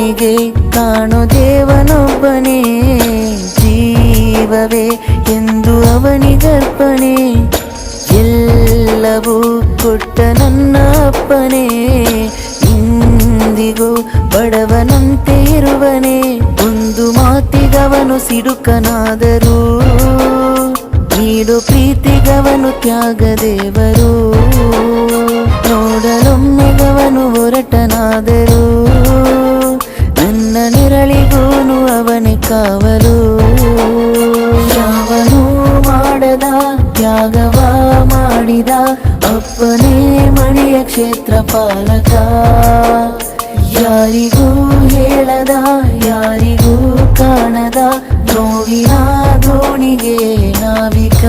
ಅವನಿಗೆ ಕಾಣೋ ದೇವನೊಬ್ಬನೇ. ಜೀವವೇ ಎಂದು ಅವನಿಗರ್ಪಣೆ ಎಲ್ಲವೂ ಕೊಟ್ಟ ನನ್ನ ಅಪ್ಪನೇ. ಇಂದಿಗೂ ಬಡವನಂತೆ ಇರುವನೇ. ಒಂದು ಮಾತಿಗವನು ಸಿಡುಕನಾದರೂ, ನೀಡು ಪ್ರೀತಿಗವನು ತ್ಯಾಗ ದೇವರು ನೋಡಲೊಮ್ಮೆಗವನು ಹೊರಟನಾದರೂ ಕಾವಲು ಯಾವನು ಮಾಡದ ತ್ಯಾಗವ ಮಾಡಿದ, ಅಪ್ಪನೇ ಮಣಿಯ ಕ್ಷೇತ್ರ ಪಾಲಕ. ಯಾರಿಗೂ ಹೇಳದ, ಯಾರಿಗೂ ಕಾಣದ ನೋವಿನ ದೋಣಿಗೆ ನಾವಿಕ.